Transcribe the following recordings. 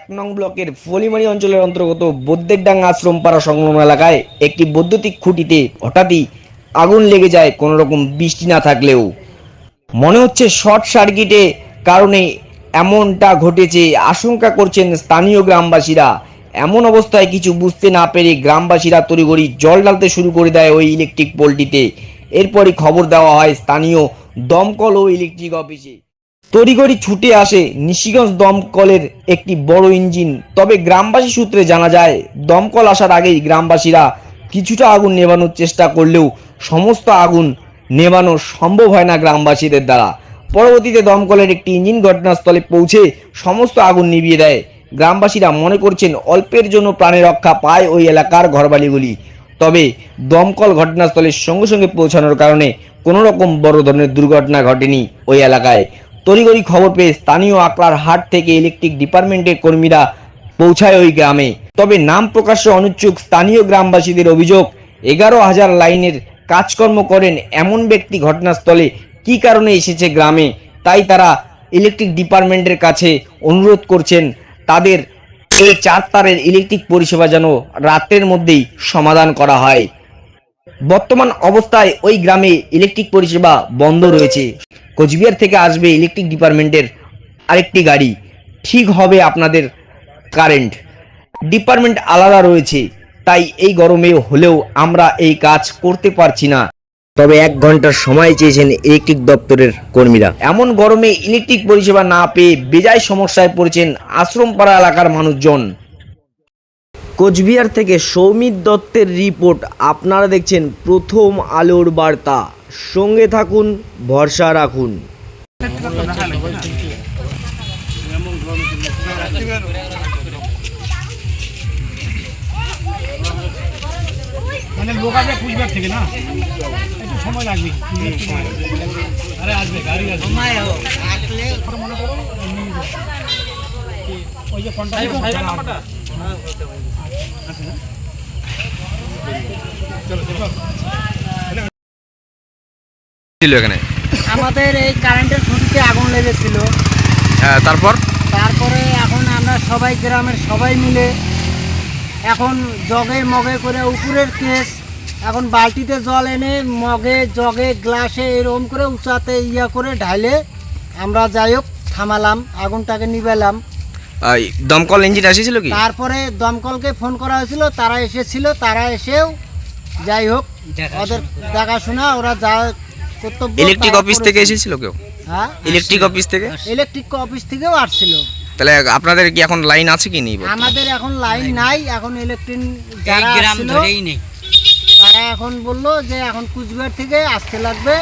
এক নং ব্লকের ফলিমারি অঞ্চলের অন্তর্গত বৈদ্যেরডাঙ্গা আশ্রমপাড়া সংলগ্ন এলাকায় একটি বৈদ্যুতিক খুঁটিতে হঠাৎই আগুন লেগে যায় কোনো রকম বৃষ্টি না থাকলেও। মনে হচ্ছে শর্ট সার্কিটে কারণে এমনটা ঘটেছে, আশঙ্কা করছেন স্থানীয় গ্রামবাসীরা। এমন অবস্থায় কিছু বুঝতে না পেরে গ্রামবাসীরা তড়িঘড়ি জল ঢালতে শুরু করে দেয় ওই ইলেকট্রিক পোলটিতে। এরপরই খবর দেওয়া হয় স্থানীয় দমকল ও ইলেকট্রিক অফিসে। তড়িঘড়ি ছুটে আসে নিশিগঞ্জ দমকলের একটি বড় ইঞ্জিন। তবে গ্রামবাসী সূত্রে জানা যায়, দমকল আসার আগেই গ্রামবাসীরা কিছুটা আগুন নেভানোর চেষ্টা করলেও সমস্ত আগুন নেভানো সম্ভব হয় না গ্রামবাসীদের দ্বারা। পরবর্তীতে দমকলের একটি ইঞ্জিন ঘটনাস্থলে পৌঁছে সমস্ত আগুন নিভিয়ে দেয়। গ্রামবাসীরা মনে করছেন, অল্পের জন্য প্রাণে রক্ষা পায় ওই এলাকার ঘরবাড়িগুলি। তবে দমকল ঘটনাস্থলের সঙ্গে সঙ্গে পৌঁছানোর কারণে কোনো রকম বড় ধরনের দুর্ঘটনা ঘটেনি ওই এলাকায়। তড়িঘড়ি খবর পেয়ে স্থানীয় আকলার হাট থেকে ইলেকট্রিক ডিপার্টমেন্টের কর্মীরা পৌঁছায় ওই গ্রামে। তবে নাম প্রকাশ্যে অনুচ্ছুক স্থানীয় গ্রামবাসীদের অভিযোগ, এগারো হাজার লাইনের কাজকর্ম করেন এমন ব্যক্তি ঘটনাস্থলে কী কারণে এসেছে গ্রামে, তাই তারা ইলেকট্রিক ডিপার্টমেন্টের কাছে অনুরোধ করছেন। তাদের এই চার তারের ইলেকট্রিক পরিষেবা যেন রাতের মধ্যেই সমাধান করা হয়। বর্তমান অবস্থায় ওই গ্রামে ইলেকট্রিক পরিষেবা বন্ধ রয়েছে। কোচবিহার থেকে আসবে ইলেকট্রিক ডিপার্টমেন্টের আরেকটি গাড়ি। ঠিক হবে আপনাদের কারেন্ট ডিপার্টমেন্ট আলাদা রয়েছে তাই এই গরমে হলেও আমরা এই কাজ করতে পারছি না। তবে এক ঘণ্টার সময় চেয়েছেন ইলেকট্রিক দপ্তরের কর্মীরা। এমন গরমে ইলেকট্রিক পরিষেবা না পেয়ে বেজায় সমস্যায় পড়েছেন আশ্রমপাড়া এলাকার মানুষজন। কোচবিহার থেকে সৌমিত দত্তের রিপোর্ট। আপনারা দেখছেন প্রথম আলোর বার্তা। সঙ্গে থাকুন ভরসা রাখুন। মানে লোক আসবে কুচবিহার থেকে না? একটু সময় লাগবে। আরে আসবে গাড়ি আসবে। মনে করো ওই যে ছিল এখানে? আমাদের এই কারেন্টের খুঁটিতে আগুন লেগেছিল। হ্যাঁ, তারপর? তারপরে এখন আমরা সবাই গ্রামের সবাই মিলে এখন জগে মগে করে উপরের কেস এখন বালতিতে জল এনে মগে জগে গ্লাসে এরকম করে উঁচাতে ইয়া করে ঢাইলে আমরা যাই হোক থামালাম আগুনটাকে নিবেলাম দমকল ইঞ্জিন এসেছিল কি? তারপরে দমকলকে ফোন করা হয়েছিল তারা এসেছিল তারা এসেও যাই হোক ওদের দেখাশোনা ওরা যা কর্তব্য ইলেকট্রিক অফিস থেকে। এসেছিল কেউ? হ্যাঁ? ইলেকট্রিক অফিস থেকে? ইলেকট্রিক অফিস থেকেও আসছিল। তাহলে আপনাদের কি এখন লাইন আছে কি নেই আমাদের এখন লাইন নাই এখন ইলেকট্রিক যারা গ্রাম ধরেই নেই। তারা এখন বলল যে এখন কুচবিহার থেকে আসতে লাগবে।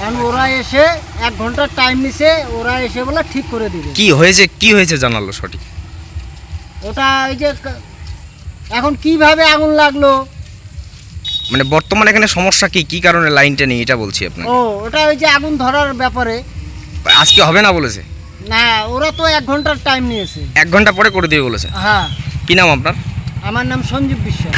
এখন ওরা এসে এক ঘণ্টার টাইম নিছে ওরা এসে বলে ঠিক করে দিবে। কি হয়েছে কি হয়েছে জানালো সঠিক? ওটা ওই যে এখন কীভাবে আগুন লাগল? মানে বর্তমানে এখানে সমস্যা কি? কি কারণে লাইনটা নেই? এটা বলছি আপনাকে। ও ওটা ওই যে আগুন ধরার ব্যাপারে। আজকে হবে না বলেছে? না ওরা তো এক ঘণ্টার টাইম নিয়েছে। এক ঘণ্টা পরে করে দিয়ে বলেছে? হ্যাঁ। কি নাম আপনার? আমার নাম সঞ্জীব বিশ্বাস।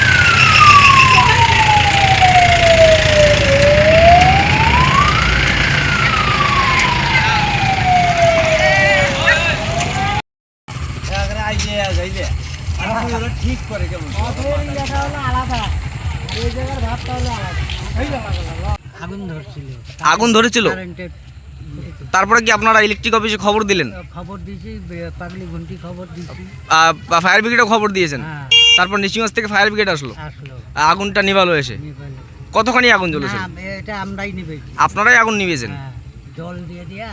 আগুন ধরছিল। আগুন ধরেছিল? তারপরে কি আপনারা ইলেকট্রিক অফিসে খবর দিলেন? খবর দিয়েছি পাগলি ঘন্টি খবর দিয়েছি ফায়ার ব্রিগেডও খবর দিয়েছেন? হ্যাঁ। তারপর নিশিগঞ্জ থেকে ফায়ার ব্রিগেড আসলো? আসলো। আগুনটা নিভালো এসে? কতখানি আগুন জ্বলেছিল? না এটা আমরাই নিবেছি। আপনারাই আগুন নিবেছেন? হ্যাঁ জল দিয়ে দিয়া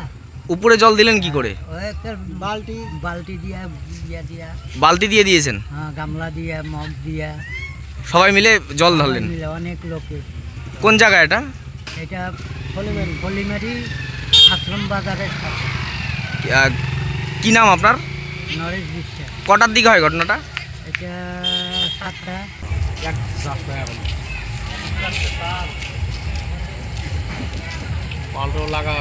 উপরে জল দিলেন কি করে? ওই একটা বালতি বালতি দিয়া দিয়া দিয়া। বালতি দিয়ে দিয়েছেন? হ্যাঁ গামলা দিয়া মগ দিয়া। সবাই মিলে জল ঢাললেন? মিলে অনেক লোকে। কোন জায়গা এটা? এটা ফলিমারি আশ্রম বাজারের কি নাম আপনার? নরেশ বিশ্বাস। কটার দিকে হয় ঘটনাটা? এটা সাতটা। পাল্টো লাগা।